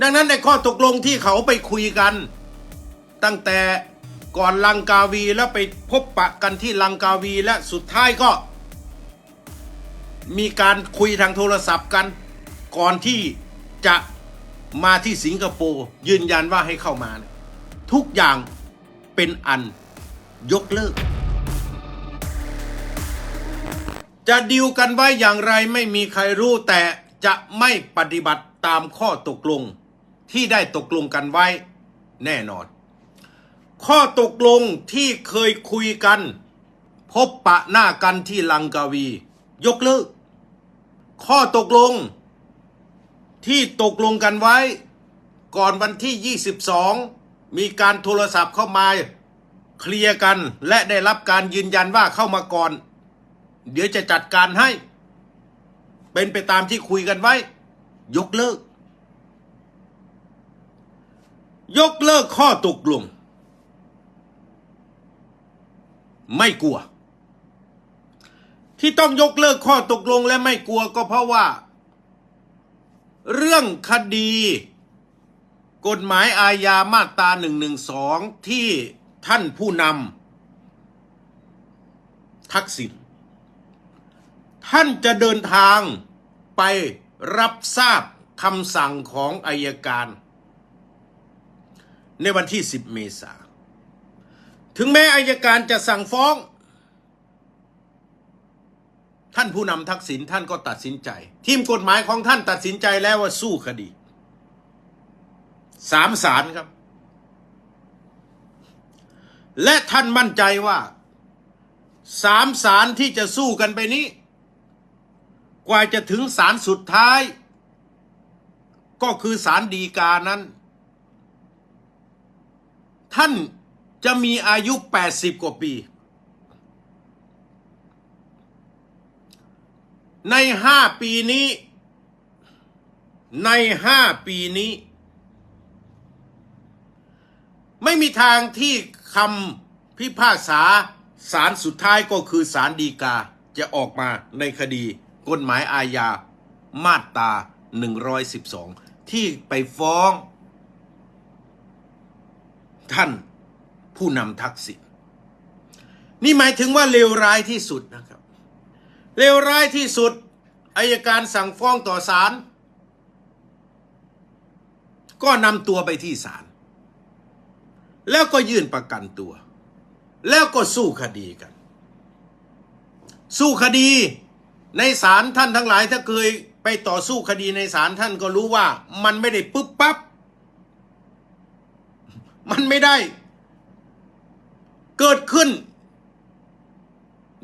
ดังนั้นในข้อตกลงที่เขาไปคุยกัน ตั้งแต่ก่อนลังกาวีแล้วไปพบปะกันที่ลังกาวีและสุดท้ายก็ มีการคุยทางโทรศัพท์กัน ก่อนที่จะมาที่สิงคโปร์ยืนยันว่าให้เข้ามา ทุกอย่างเป็นอันยกเลิก จะดิวกันไว้อย่างไรไม่มีใครรู้แต่จะไม่ปฏิบัติตามข้อตกลง ที่ได้ตกลงกันไว้แน่นอน ข้อตกลงที่เคยคุยกัน พบปะหน้ากันที่ลังกาวี ยกเลิก ข้อตกลง ที่ตกลงกันไว้ ก่อนวันที่ 22 มีการโทรศัพท์เข้ามาเคลียร์กันและได้รับการยืนยันว่าเข้ามาก่อน เดี๋ยวจะจัดการให้ เป็นไปตามที่คุยกันไว้ ยกเลิก ยกเลิกข้อตกลง ไม่กลัว ที่ต้องยกเลิกข้อตกลงและไม่กลัวก็เพราะว่า เรื่องคดี กฎหมายอาญามาตรา112 ที่ท่านผู้นำทักษิณท่านจะเดินทางไปรับทราบคำสั่งของอายการ ในวันที่ 10 เมษาถึงแม้อายการจะสั่งฟ้อง ท่านผู้นำทักษิณท่านก็ตัดสินใจ ทีมกฎหมายของท่านตัดสินใจแล้วว่าสู้คดีสามศาลครับ และท่านมั่นใจว่าสามศาลที่จะสู้กันไปนี้ กว่าจะถึงศาลสุดท้าย ก็คือศาลฎีกานั้น ท่านจะมีอายุ 80 กว่าปี ในห้าปีนี้ ในห้าปีนี้ ไม่มีทางที่คำพิพากษาศาลสุดท้ายก็คือศาลฎีกาจะออกมาในคดีกฎหมายอาญามาตรา 112 ที่ไปฟ้อง ท่านผู้นำทักษิณนี่หมายถึงว่าเลวร้ายที่สุดนะครับเลวร้ายที่สุดอายการสั่งฟ้องต่อศาลก็นำตัวไปที่ศาลแล้วก็ยื่นประกันตัว แล้วก็สู้คดีกัน สู้คดีในศาลท่านทั้งหลายถ้าเคยไปต่อสู้คดีในศาลท่านก็รู้ว่ามันไม่ได้ปุ๊บปั๊บ มันไม่ได้ เกิดขึ้น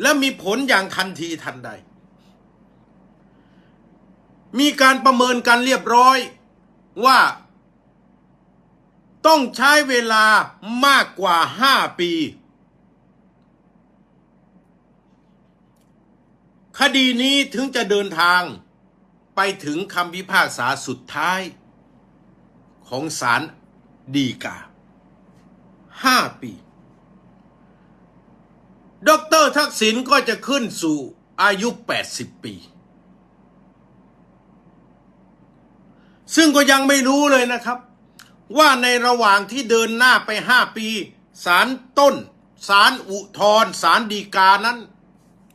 และมีผลอย่างทันทีทันใด มีการประเมินกันเรียบร้อยว่า ต้องใช้เวลามากกว่าห้าปี คดีนี้ถึงจะเดินทางไปถึงคำพิพากษาสุดท้ายของศาลฎีกา ห้าปีดรทักษิณก็จะขึ้นสู่อายุ 80 ปี ซึ่งก็ยังไม่รู้เลยนะครับ ว่าในระหว่างที่เดินหน้าไป 5 ปีศาลต้นศาลอุทธรศาลฎีกานั้น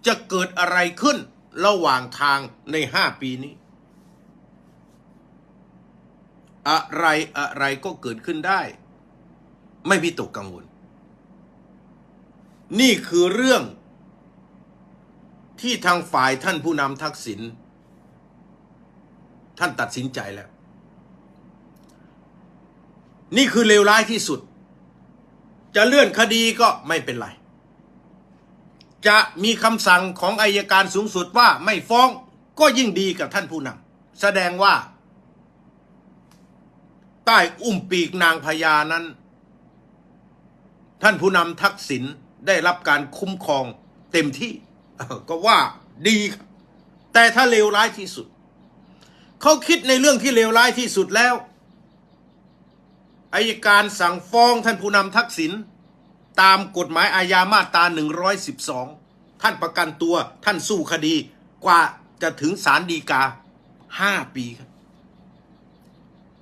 จะเกิดอะไรขึ้นระหว่างทางใน 5 ปีนี้ อะไรอะไรก็เกิดขึ้นได้ ไม่พิตกกังวล นี่คือเรื่อง ที่ทางฝ่ายท่านผู้นำทักษิณท่านตัดสินใจแล้ว นี่คือเลวร้ายที่สุด จะเลื่อนคดีก็ไม่เป็นไร จะมีคำสั่งของอายการสูงสุดว่าไม่ฟ้องก็ยิ่งดีกับท่านผู้นำแสดงว่า ใต้อุ้มปีกนางพญานั้น ท่านผู้นำทักษิณได้รับการคุ้มครองเต็มที่ก็ว่าดีครับแต่ถ้าเลวร้ายที่สุด เขาคิดในเรื่องที่เลวร้ายที่สุดแล้วอายการสั่งฟ้องท่านผู้นำทักษิณตามกฎหมายอาญามาตรา 112 ท่านประกันตัวท่านสู้คดีกว่าจะถึงศาลฎีกาห้าปีครับ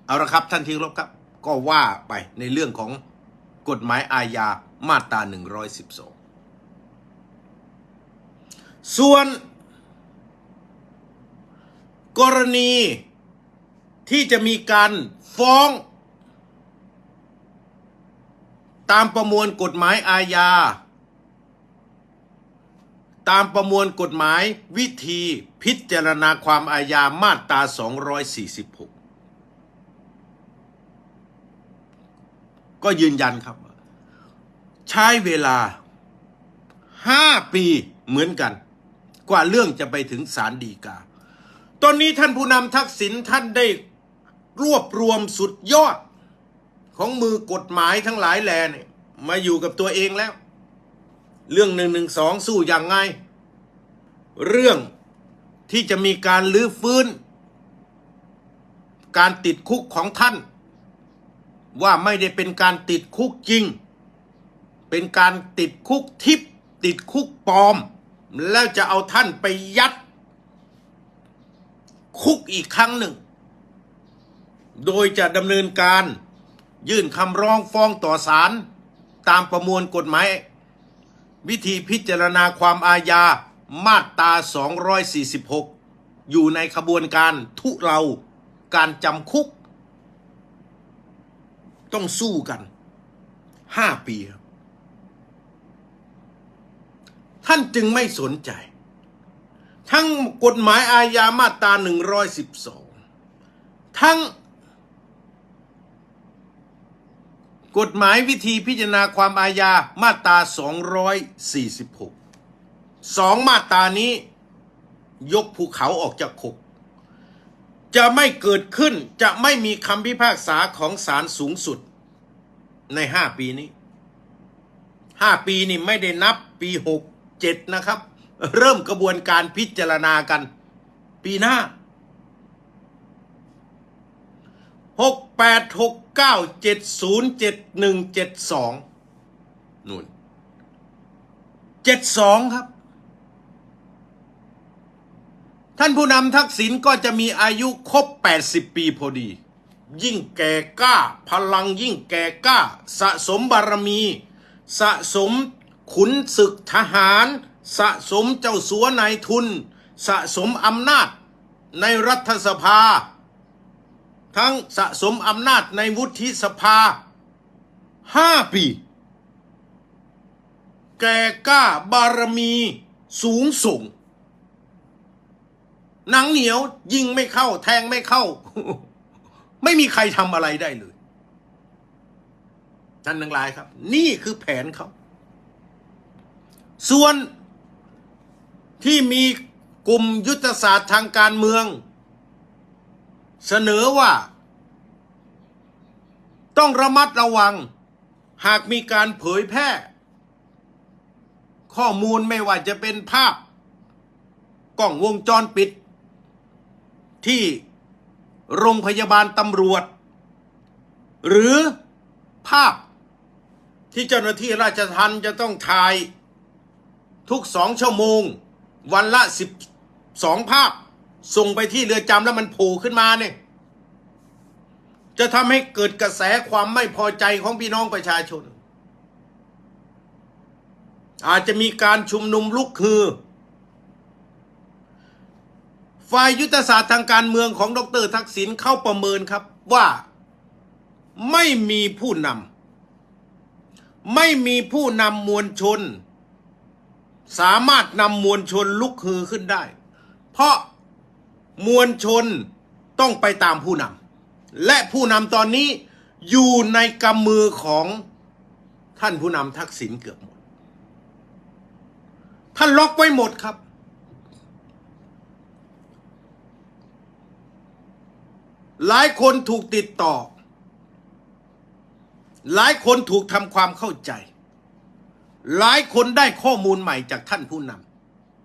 เอาละครับท่านที่เคารบครับ ก็ว่าไปในเรื่องของ กฎหมายอาญามาตรา 112 ส่วน กรณีที่จะมีการฟ้อง ตามประมวลกฎหมายอาญา ตามประมวลกฎหมายวิธีพิจารณาความอาญามาตรา 246 ก็ยืนยันครับ ใช้เวลา5ปีเหมือนกัน กว่าเรื่องจะไปถึงศาลฎีกา ตอนนี้ท่านผู้นำทักษิณท่านได้รวบรวมสุดยอด ของมือกฎหมายทั้งหลายแหล่นี่มาอยู่กับตัวเองแล้ว เรื่องหนึ่งหนึ่งสองสู้อย่างไง เรื่องที่จะมีการลื้อฟื้น การติดคุกของท่าน ว่าไม่ได้เป็นการติดคุกจริง เป็นการติดคุกทิพติดคุกปลอม แล้วจะเอาท่านไปยัด คุกอีกครั้งหนึ่ง โดยจะดำเนินการยื่นคำร้องฟ้องต่อศาลตามประมวลกฎหมาย วิธีพิจารณาความอาญามาตรา 246 อยู่ในขบวนการทุเราการจำคุก ต้องสู้กัน5ปี ท่านจึงไม่สนใจ ทั้งกฎหมายอาญามาตรา112ทั้ง กฎหมายวิธีพิจารณาความอาญามาตรา246สองมาตรานี้ ยกภูเขาออกจากขก จะไม่เกิดขึ้นจะไม่มีคำพิพากษาของศาลสูงสุด ในห้าปีนี้ห้าปีนี่ไม่ได้นับปีหกเจ็ดนะครับ เริ่มกระบวนการพิจารณากัน ปีหน้าหกแปดหกเก้าเจ็ดศูนย์เจ็ดหนึ่งเจ็ดสองนู่นเจ็ดสองครับ ท่านผู้นำทักษิณก็จะมีอายุครบ 80 ปีพอดี ยิ่งแก่กล้า พลังยิ่งแก่กล้า สะสมบารมี สะสมขุนศึกทหาร สะสมเจ้าสัวนายทุน สะสมอำนาจในรัฐสภา ทั้งสะสมอำนาจในวุฒิสภาห้าปี แก่กล้าบารมีสูงส่ง หนังเหนียวยิงไม่เข้า แทงไม่เข้า ไม่มีใครทำอะไรได้เลยท่านทั้งหลายครับ นี่คือแผนเขา ส่วนที่มีกลุ่มยุทธศาสตร์ทางการเมือง เสนอว่า ต้องระมัดระวัง หากมีการเผยแพร่ ข้อมูลไม่ว่าจะเป็นภาพ กล้องวงจรปิด ที่โรงพยาบาลตำรวจ หรือภาพที่เจ้าหน้าที่ราชทัณฑ์จะต้องถ่ายทุกสองชั่วโมง วันละสิบสองภาพ ส่งไปที่เรือจำแล้วมันโผล่ขึ้นมาเนี่ยจะทำให้เกิดกระแสความไม่พอใจของพี่น้องประชาชน อาจจะมีการชุมนุมลุกฮือ ฝ่ายยุทธศาสตร์ทางการเมืองของดรทักษิณเข้าประเมินครับว่าไม่มีผู้นำไม่มีผู้นำมวลชน สามารถนำมวลชนลุกฮือขึ้นได้ เพราะมวลชนต้องไปตามผู้นำและผู้นำตอนนี้อยู่ในกำมือของท่านผู้นำทักษิณเกือบหมด ท่านล็อกไว้หมดครับ หลายคนถูกติดต่อ หลายคนถูกทำความเข้าใจ หลายคนได้ข้อมูลใหม่จากท่านผู้น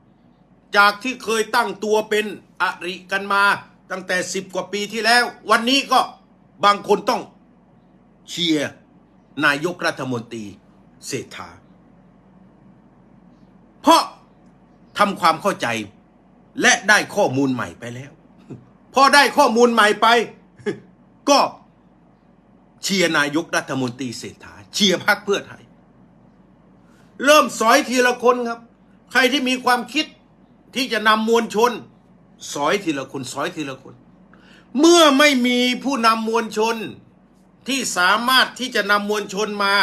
ำจากที่เคยตั้งตัวเป็นอริกันมาตั้งแต่สิบกว่าปีที่แล้ว วันนี้ก็บางคนต้องเชียร์นายกรัฐมนตรีเศรษฐา เพราะทำความเข้าใจและได้ข้อมูลใหม่ไปแล้ว พอได้ข้อมูลใหม่ไป ก็เชียร์นายกรัฐมนตรีเศรษฐาเชียร์พรรคเพื่อไทย เริ่มสอยทีละคนครับ ใครที่มีความคิดที่จะนำมวลชน สอยทีละคนสอยทีละคน เมื่อไม่มีผู้นำมวลชนที่สามารถที่จะนำมวลชนมา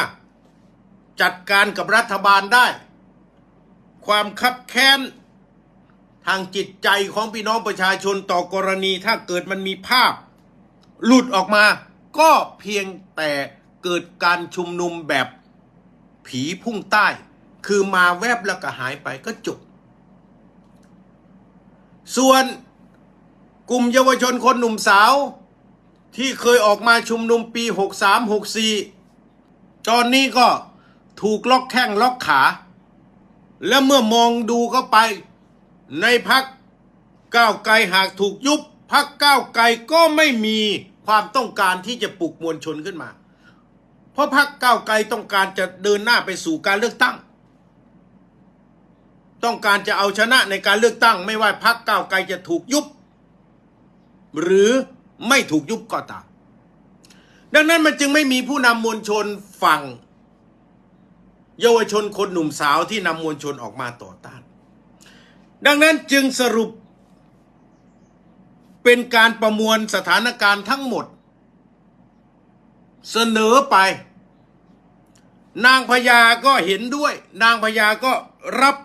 จัดการกับรัฐบาลได้ ความคับแค้น ทางจิตใจของพี่น้องประชาชนต่อกรณีถ้าเกิดมันมีภาพ หลุดออกมา ก็เพียงแต่เกิดการชุมนุมแบบผีพุ่งใต้ คือมาแวบแล้วก็หายไปก็จบส่วนกลุ่มเยาวชนคนหนุ่มสาว ที่เคยออกมาชุมนุมปี 63 64 ตอนนี้ก็ถูกล็อกแข้งล็อกขา และเมื่อมองดูเข้าไป ในพักก้าวไกลหากถูกยุบพักก้าวไกลก็ไม่มีความต้องการที่จะปลุกมวลชนขึ้นมา เพราะพักก้าวไกลต้องการจะเดินหน้าไปสู่การเลือกตั้ง ต้องการจะเอาชนะในการเลือกตั้ง ไม่ว่าพักก้าวไกลจะถูกยุบ หรือไม่ถูกยุบก็ตามดังนั้นมันจึงไม่มีผู้นำมวลชนฝั่ง เยาวชนคนหนุ่มสาวที่นำมวลชนออกมาต่อต้าน ดังนั้นจึงสรุป เป็นการประมวลสถานการณ์ทั้งหมด เสนอไป นางพญาก็เห็นด้วย นางพญาก็รับ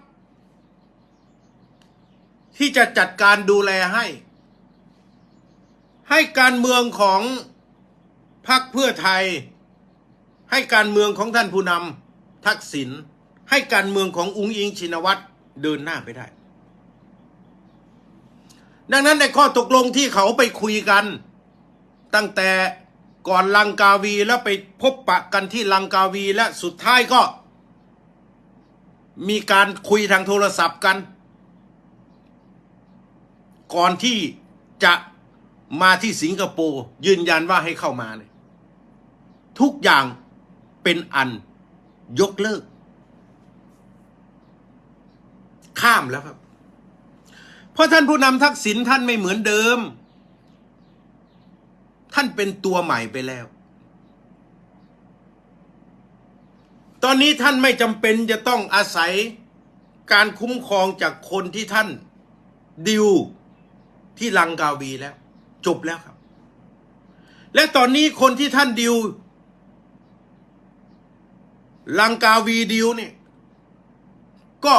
ที่จะจัดการดูแลให้ ให้การเมืองของพรรคเพื่อไทย ให้การเมืองของท่านผู้นำทักษิณให้การเมืองของอุงอิงชินวัตรเดินหน้าไปได้ ดังนั้นในข้อตกลงที่เขาไปคุยกัน ตั้งแต่ก่อนลังกาวีแล้วไปพบปะกันที่ลังกาวีและสุดท้ายก็ มีการคุยทางโทรศัพท์กัน ก่อนที่จะมาที่สิงคโปร์ยืนยันว่าให้เข้ามาเนี่ยทุกอย่างเป็นอันยกเลิก ข้ามแล้วครับ เพราะท่านผู้นำทักษิณท่านไม่เหมือนเดิม ท่านเป็นตัวใหม่ไปแล้ว ตอนนี้ท่านไม่จำเป็นจะต้องอาศัยการคุ้มครองจากคนที่ท่านดิวที่ลังกาวีแล้ว จบแล้วครับ และตอนนี้คนที่ท่านดิวลังกาวีดิวเนี่ยก็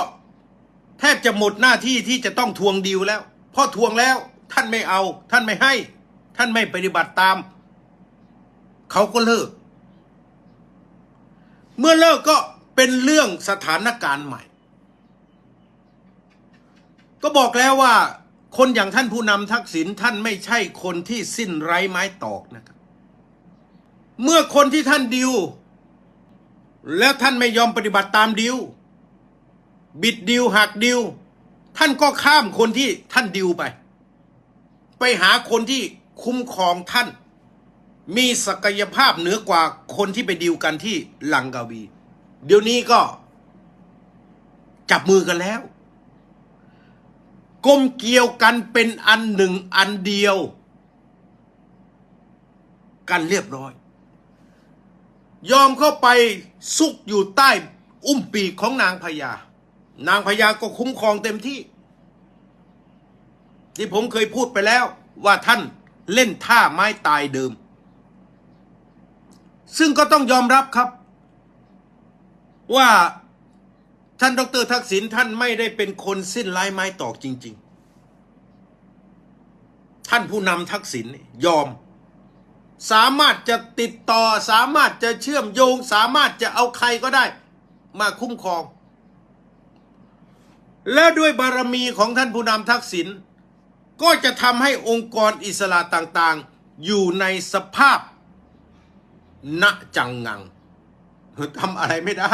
แทบจะหมดหน้าที่ที่จะต้องทวงดิวแล้วเพราะทวงแล้วท่านไม่เอา ท่านไม่ให้ ท่านไม่ปฏิบัติตาม เขาก็เลิก เมื่อเลิกก็เป็นเรื่องสถานการณ์ใหม่ ก็บอกแล้วว่า คนอย่างท่านผู้นำทักษิณท่านไม่ใช่คนที่สิ้นไร้ไม้ตอกนะครับ เมื่อคนที่ท่านดิว แล้วท่านไม่ยอมปฏิบัติตามดิว บิดดิวหักดิว ท่านก็ข้ามคนที่ท่านดิวไป ไปหาคนที่คุ้มครองท่าน มีศักยภาพเหนือกว่าคนที่ไปดิวกันที่ลังกาวี เดี๋ยวนี้ก็จับมือกันแล้วกลมเกี่ยวกันเป็นอันหนึ่งอันเดียว กันเรียบร้อย ยอมเข้าไปซุกอยู่ใต้อุ้มปีกของนางพญา นางพญาก็คุ้มครองเต็มที่ ที่ผมเคยพูดไปแล้วว่าท่านเล่นท่าไม้ตายเดิม ซึ่งก็ต้องยอมรับครับ ว่าท่านดรทักษิณท่านไม่ได้เป็นคนสิ้นไร้ไม้ตอกจริง ๆ ท่านผู้นำทักษิณยอม สามารถจะติดต่อสามารถจะเชื่อมโยง สามารถจะเอาใครก็ได้ มาคุ้มครอง และด้วยบารมีของท่านผู้นำทักษิณก็จะทำให้องค์กรอิสระต่างๆ อยู่ในสภาพณจังงังทำอะไรไม่ได้